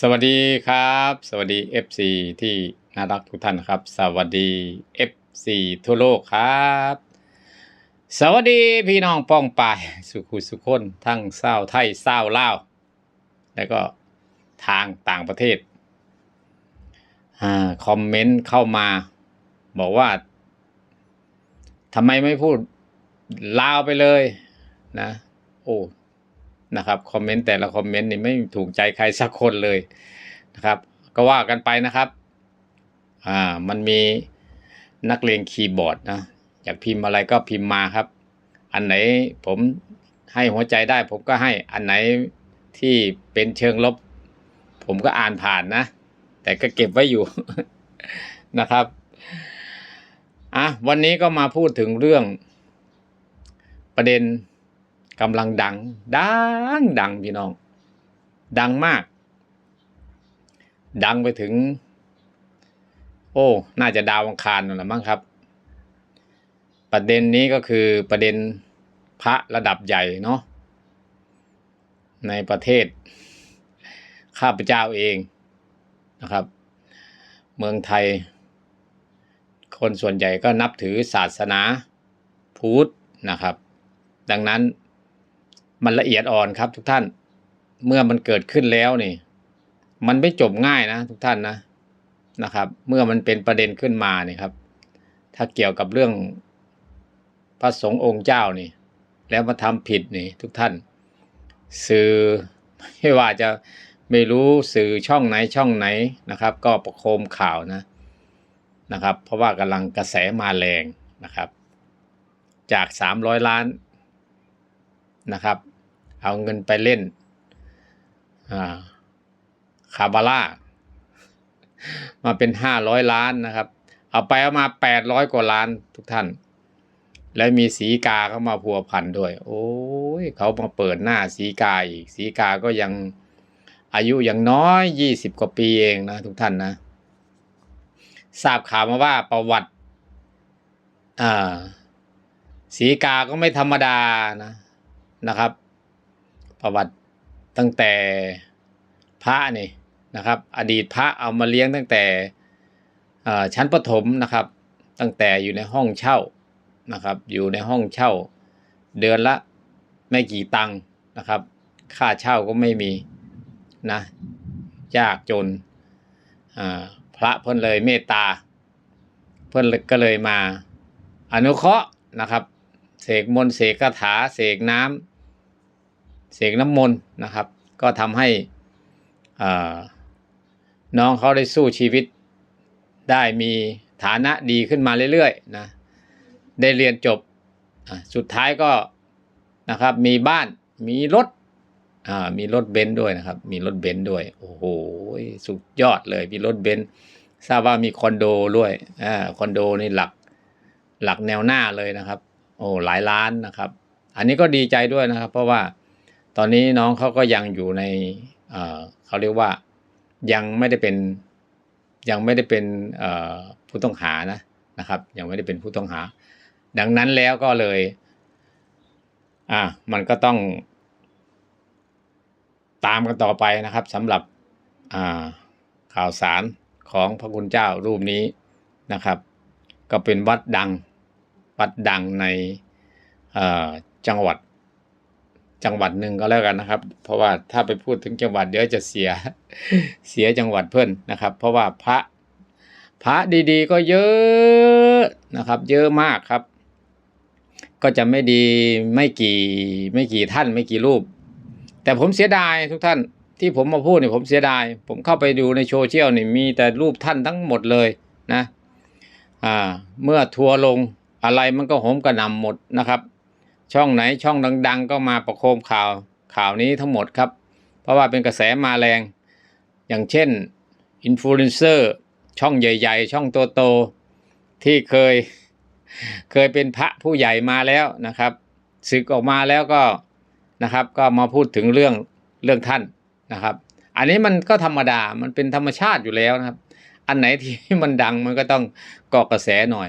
สวัสดีครับ สวัสดี FC ที่น่ารักทุกท่านครับ สวัสดี FC ทั่วโลกครับ สวัสดีพี่น้องป้องปายสุขุสุขคนทั้งเศร้าไทยเศร้าลาวแล้วก็ทางต่างประเทศอาคอมเมนต์เข้ามา บอกว่าทำไมไม่พูดลาวไปเลยนะ โอ้ นะครับคอมเมนต์แต่ละคอมเมนต์นี่ไม่ถูกใจใครสักคนเลยนะครับ ก็ว่ากันไปนะครับอ่ามันมีนักเลงคีย์บอร์ดนะอยากพิมพ์อะไรก็พิมพ์มาครับ อันไหนผมให้หัวใจได้ ผมก็ให้อันไหนที่เป็นเชิงลบ ผมก็อ่านผ่านนะ แต่ก็เก็บไว้อยู่นะครับอะวันนี้ก็มาพูดถึงเรื่องประเด็น กำลังดัง ดังดังพี่น้อง ดังมาก ดังไปถึง โอ้ น่าจะดาวอังคารนั่นแหละมั้งครับ ประเด็นนี้ก็คือประเด็นพระระดับใหญ่เนาะในประเทศ ข้าพเจ้าเองนะครับ เมืองไทย คนส่วนใหญ่ก็นับถือศาสนาพุทธนะครับ ดังนั้น มันละเอียดอ่อนครับ ทุกท่าน เมื่อมันเกิดขึ้นแล้วนี่ มันไม่จบง่ายนะ ทุกท่านนะนะครับ เมื่อมันเป็นประเด็นขึ้นมานี่ครับ ถ้าเกี่ยวกับเรื่องพระสงฆ์องค์เจ้านี่ แล้วมาทำผิดนี่ ทุกท่าน สื่อไม่ว่าจะไม่รู้สื่อช่องไหนช่องไหนนะครับ ก็ประโคมข่าวนะนะครับ เพราะว่ากำลังกระแสมาแรงนะครับ จากสามร้อยล้านนะครับ เอาเงินไปเล่นคาบาร่ามาเป็นห้าร้อยล้านนะครับ เอาไปเอามาแปดร้อยกว่าล้านทุกท่าน และมีสีกาเข้ามาพัวพันด้วย โอ้ยเขามาเปิดหน้าสีกาอีก สีกาก็ยังอายุยังน้อยยี่สิบกว่าปีเองนะทุกท่านนะ ทราบข่าวมาว่าประวัติอ่าสีกาก็ไม่ธรรมดานะนะครับ ประวัติตั้งแต่พระนี่นะครับ อดีตพระเอามาเลี้ยงตั้งแต่ชั้นประถมนะครับ ตั้งแต่อยู่ในห้องเช่านะครับ อยู่ในห้องเช่า เดือนละไม่กี่ตังค์นะครับ ค่าเช่าก็ไม่มีนะยากจนพระเพิ่นเลยเมตตา เพิ่นก็เลยมาอนุเคราะห์นะครับ เสกมนต์เสกคาถาเสกน้ำ เสกน้ำมนต์นะครับ ก็ทำให้น้องเขาได้สู้ชีวิต ได้มีฐานะดีขึ้นมาเรื่อยๆนะได้เรียนจบสุดท้ายก็นะครับมีบ้านมีรถมีรถเบนซ์ด้วยนะครับ มีรถเบนซ์ด้วย โอ้โหสุดยอดเลย มีรถเบนซ์ทราบว่ามีคอนโดด้วยอคอนโดนี่หลักหลักแนวหน้าเลยนะครับ โอ้หลายล้านนะครับ อันนี้ก็ดีใจด้วยนะครับ เพราะว่า ตอนนี้น้องเขาก็ยังอยู่ในเขาเรียกว่ายังไม่ได้เป็นยังไม่ได้เป็นผู้ต้องหานะนะครับ ยังไม่ได้เป็นผู้ต้องหา ดังนั้นแล้วก็เลย อ่ามันก็ต้อง ตามกันต่อไปนะครับสำหรับข่าวสารของพระคุณเจ้ารูปนี้นะครับ ก็เป็นวัดดังวัดดังในจังหวัด จังหวัดหนึ่งก็แล้วกันนะครับ เพราะว่าถ้าไปพูดถึงจังหวัดเดี๋ยวจะเสียเสียจังหวัดเพื่อนนะครับ เพราะว่าพระพระดีๆ ก็เยอะนะครับ เยอะมากครับ ก็จะไม่ดีไม่กี่ไม่กี่ท่านไม่กี่รูป แต่ผมเสียดายทุกท่านที่ผมมาพูดเนี่ยผมเสียดาย ผมเข้าไปดูในโซเชียลนี่มีแต่รูปท่านทั้งหมดเลยนะอ่าเมื่อทัวร์ลงอะไรมันก็โหมกระหน่ำหมดนะครับ ช่องไหนช่องดัง ๆ ก็มาประโคมข่าวข่าวนี้ทั้งหมดครับ เพราะว่าเป็นกระแสมาแรง อย่างเช่นอินฟลูเอนเซอร์ช่องใหญ่ ๆ ช่องโตๆที่เคยเคยเป็นพระผู้ใหญ่มาแล้วนะครับศึกออกมาแล้วก็นะครับ ก็มาพูดถึงเรื่องเรื่องท่านนะครับ อันนี้มันก็ธรรมดามันเป็นธรรมชาติอยู่แล้วนะครับ อันไหนที่มันดังมันก็ต้องเกาะกระแสหน่อย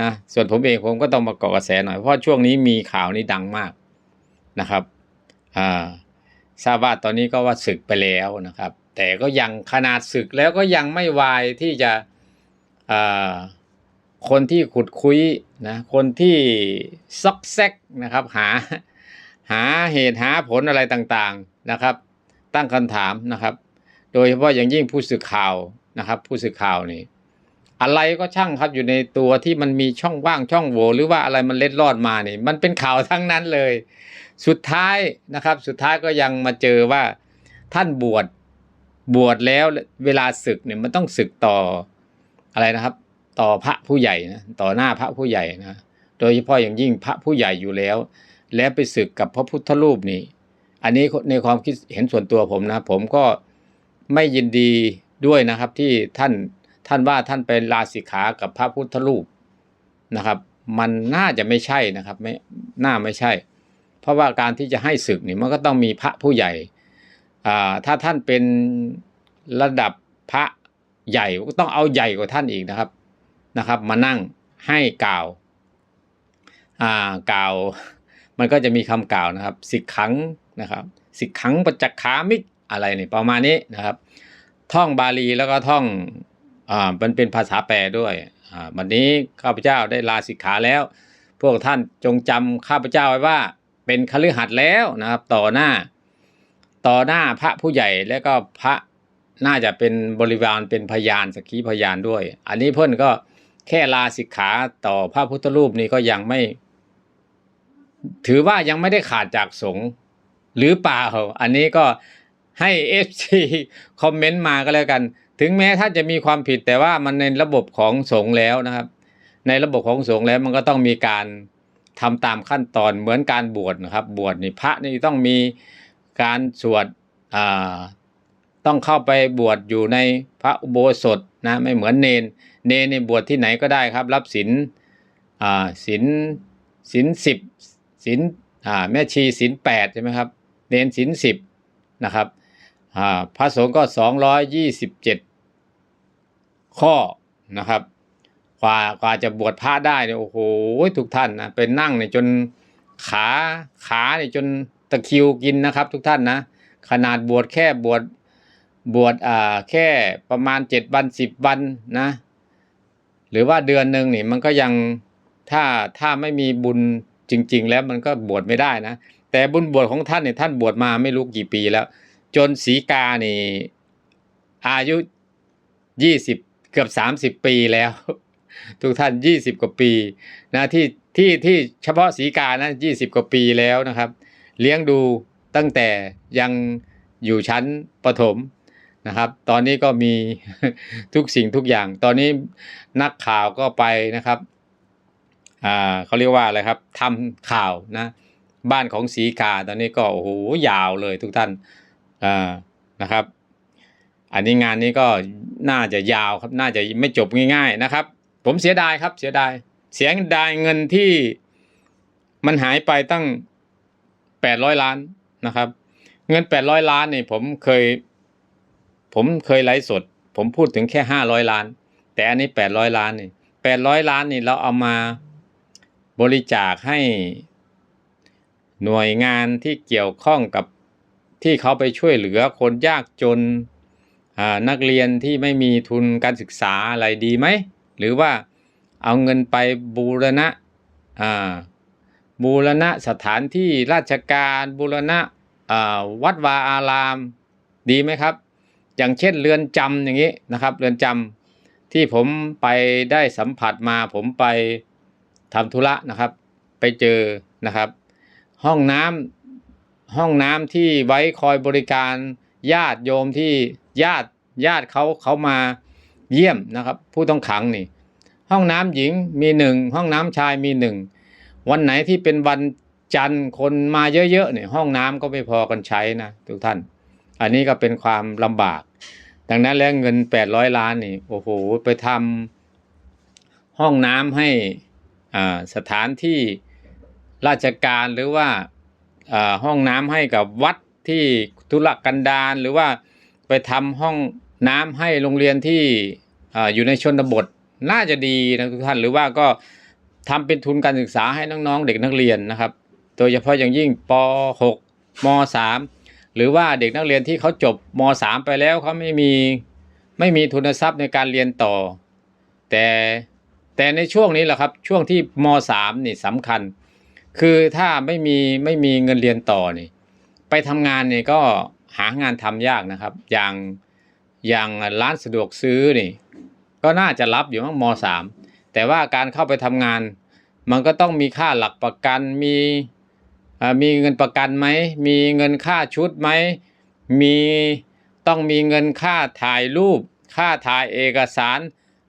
นะส่วนผมเองผมก็ต้องมาเกาะกระแสหน่อย เพราะช่วงนี้มีข่าวนี้ดังมากนะครับอ่าทราบว่าตอนนี้ก็ว่าศึกไปแล้วนะครับ แต่ก็ยังขนาดศึกแล้วก็ยังไม่วายที่จะคนที่ขุดคุยนะคนที่ซอกแซกนะครับ หาหาเหตุหาผลอะไรต่างๆนะครับ ตั้งคำถามนะครับ โดยเฉพาะอย่างยิ่งผู้สื่อข่าวนะครับ ผู้สื่อข่าวนี่ อะไรก็ช่างครับอยู่ในตัวที่มันมีช่องว่างช่องโหว่หรือว่าอะไรมันเล็ดลอดมานี่ มันเป็นข่าวทั้งนั้นเลย สุดท้ายนะครับ สุดท้ายก็ยังมาเจอว่าท่านบวชบวชแล้วเวลาศึกเนี่ยมันต้องศึกต่ออะไรนะครับ ต่อพระผู้ใหญ่นะต่อหน้าพระผู้ใหญ่นะโดยเฉพาะอย่างยิ่งพระผู้ใหญ่อยู่แล้ว แล้วไปศึกกับพระพุทธรูปนี่อันนี้ในความคิดเห็นส่วนตัวผมนะ ผมก็ไม่ยินดีด้วยนะครับที่ท่าน ท่านว่าท่านไปลาสิกขากับพระพุทธรูปนะครับ มันน่าจะไม่ใช่นะครับไม่น่าไม่ใช่ เพราะว่าการที่จะให้ศึกนี่มันก็ต้องมีพระผู้ใหญ่อ่าถ้าท่านเป็นระดับพระใหญ่ก็ต้องเอาใหญ่กว่าท่านอีกนะครับนะครับ มานั่งให้กล่าวอ่ากล่าว มันก็จะมีคำกล่าวนะครับ สิกขังนะครับ สิกขังปัจจคามิกอะไรนี่ประมาณนี้นะครับ ท่องบาลีแล้วก็ท่อง อ่ามันเป็นภาษาแปลด้วยอ่าวันนี้ข้าพเจ้าได้ลาสิกขาแล้ว พวกท่านจงจำข้าพเจ้าไว้ว่า เป็นคฤหัสถ์แล้วนะครับ ต่อหน้า ต่อหน้าพระผู้ใหญ่แล้วก็พระน่าจะเป็นบริวารเป็นพยานสักขีพยานด้วย อันนี้เพื่อนก็แค่ลาสิกขาต่อพระพุทธรูปนี้ก็ยังไม่ ถือว่ายังไม่ได้ขาดจากสงฆ์หรือเปล่า อันนี้ก็ให้เอฟซีคอมเมนต์มาก็แล้วกัน ถึงแม้ท่านจะมีความผิดแต่ว่ามันในระบบของสงฆ์แล้วนะครับ ในระบบของสงฆ์แล้วมันก็ต้องมีการทำตามขั้นตอนเหมือนการบวชนะครับ บวชนี่พระนี่ต้องมีการสวดอ่าต้องเข้าไปบวชอยู่ในพระอุโบสถนะไม่เหมือนเนน เนนในบวชที่ไหนก็ได้ครับ รับศีลอ่าศีลศีลสิบศีลอ่าแม่ชีศีลแปดใช่ไหมครับ เนนศีลสิบนะครับอ่าพระสงฆ์ก็สองร้อยยี่สิบเจ็ด ข้อนะครับกว่ากว่าจะบวชพระได้เนี่ยโอ้โหทุกท่านนะเป็นนั่งเนี่ยจนขาขาเนี่ยจนตะคิวกินนะครับ ทุกท่านนะขนาดบวชแค่บวชบวชอ่าแค่ประมาณเจ็ดวันสิบวันนะ หรือว่าเดือนหนึ่งนี่มันก็ยังถ้าถ้าไม่มีบุญจริง ๆ แล้วมันก็บวชไม่ได้นะ แต่บุญบวชของท่านเนี่ยท่านบวชมาไม่รู้กี่ปีแล้ว จนสีกานี่อายุยี่สิบ เกือบสามสิบปีแล้ว ทุกท่านยี่สิบกว่าปีนะที่ที่ที่เฉพาะสีกานะยี่สิบกว่าปีแล้วนะครับ เลี้ยงดูตั้งแต่ยังอยู่ชั้นประถมนะครับ ตอนนี้ก็มีทุกสิ่งทุกอย่าง ตอนนี้นักข่าวก็ไปนะครับอ่าเขาเรียกว่าอะไรครับทำข่าวนะบ้านของสีกาตอนนี้ก็โอ้โหยาวเลยทุกท่านอ่านะครับ อันนี้งานนี้ก็น่าจะยาวครับน่าจะไม่จบง่ายๆนะครับ ผมเสียดายครับเสียดายเสียดายเงินที่มันหายไปตั้งแปดร้อยล้านนะครับ เงินแปดร้อยล้านนี่ผมเคย ผมเคยไลฟ์สด ผมพูดถึงแค่ห้าร้อยล้าน แต่อันนี้แปดร้อยล้านนี่แปดร้อยล้านนี่เราเอามาบริจาคให้หน่วยงานที่เกี่ยวข้องกับที่เขาไปช่วยเหลือคนยากจน นักเรียนที่ไม่มีทุนการศึกษาอะไรดีไหม หรือว่าเอาเงินไปบูรณะอ่าบูรณะสถานที่ราชการบูรณะอ่าวัดวาอารามดีไหมครับ อย่างเช่นเรือนจำอย่างนี้นะครับ เรือนจำที่ผมไปได้สัมผัสมาผมไปทำธุระนะครับ ไปเจอนะครับ ห้องน้ำห้องน้ำที่ไว้คอยบริการญาติโยมที่ ญาติญาติเขาเขามาเยี่ยมนะครับ ผู้ต้องขังนี่ ห้องน้ำหญิงมีหนึ่งห้องน้ำชายมีหนึ่งวันไหนที่เป็นวันจันทร์คนมาเยอะๆเนี่ยห้องน้ำก็ไม่พอกันใช้นะทุกท่าน อันนี้ก็เป็นความลำบาก ดังนั้นแล้วเงินแปดร้อยล้านนี่โอ้โหไปทำห้องน้ำให้อ่าสถานที่ราชการหรือว่าอ่าห้องน้ำให้กับวัดที่ธุรกันดารหรือว่า ไปทำห้องน้ำให้โรงเรียนที่ออยู่ในชนบทน่าจะดีนะทุกท่านหรือว่าก็ทำเป็นทุนการศึกษาให้น้องๆ เด็กนักเรียนนะครับ โดยเฉพาะอย่างยิ่งป .6 ม .3 หรือว่าเด็กนักเรียนที่เขาจบมสามไปแล้วเขาไม่มีไม่มีทุนทรัพย์ในการเรียนต่อ แต่แต่ในช่วงนี้แหละครับช่วงที่มสามนี่สำคัญ คือถ้าไม่มีไม่มีเงินเรียนต่อนี่ ไปทำงานเนี่ยก็ หางานทำยากนะครับ อย่างอย่างร้านสะดวกซื้อนี่ก็น่าจะรับอยู่มั้งมสามแต่ว่าการเข้าไปทำงาน มันก็ต้องมีค่าหลักประกันมีมีเงินประกันไหมมีเงินค่าชุดไหมมีต้องมีเงินค่าถ่ายรูป ค่าถ่ายเอกสาร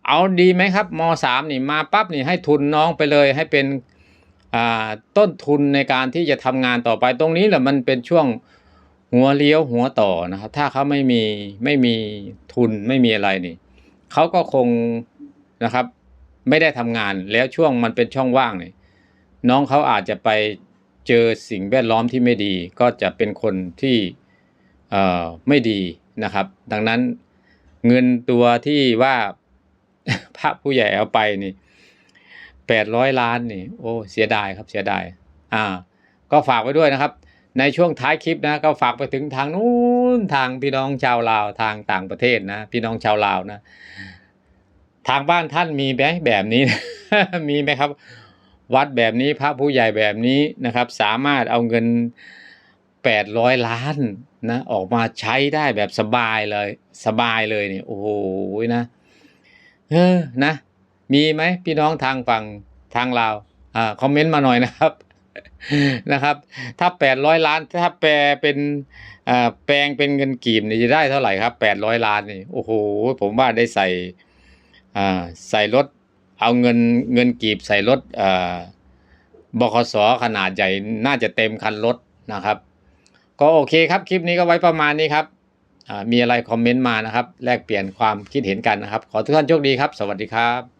เอาดีไหมครับมสามนี่มาปั๊บนี่ให้ทุนน้องไปเลยให้เป็นต้นทุนในการที่จะทำงานต่อไปตรงนี้แหละมันเป็นช่วง หัวเลี้ยวหัวต่อนะครับถ้าเขาไม่มีไม่มีทุนไม่มีอะไรนี่เขาก็คงนะครับ ไม่ได้ทำงานแล้วช่วงมันเป็นช่องว่างนี่น้องเขาอาจจะไปเจอสิ่งแวดล้อมที่ไม่ดี ก็จะเป็นคนที่เอ่อไม่ดีนะครับ ดังนั้นเงินตัวที่ว่าพระผู้ใหญ่เอาไปนี่แปดร้อยล้านนี่ โอ้เสียดายครับเสียดาย อ่า ก็ฝากไว้ด้วยนะครับ ในช่วงท้ายคลิปนะก็ฝากไปถึงทางนู้นทางพี่น้องชาวลาวทางต่างประเทศนะพี่น้องชาวลาวนะ ทางบ้านท่านมีไหมแบบนี้ มีไหมครับ วัดแบบนี้พระผู้ใหญ่แบบนี้นะครับ สามารถเอาเงินแปดร้อยล้านนะออกมาใช้ได้แบบสบายเลย สบายเลยเนี่ยโอ้โหนะเออนะ มีไหมพี่น้องทางฝั่งทางลาวอ่าคอมเมนต์มาหน่อยนะครับ นะครับ ถ้าแปดร้อยล้าน ถ้าแปลเป็นแปลงเป็นเงินกีบนี่จะได้เท่าไหร่ครับแปดร้อยล้านนี่โอ้โหผมว่าได้ใส่ใส่รถเอาเงินเงินกีบใส่รถบขสขนาดใหญ่น่าจะเต็มคันรถนะครับ ก็โอเคครับคลิปนี้ก็ไว้ประมาณนี้ครับมีอะไรคอมเมนต์มานะครับ แลกเปลี่ยนความคิดเห็นกันนะครับ ขอทุกท่านโชคดีครับ สวัสดีครับ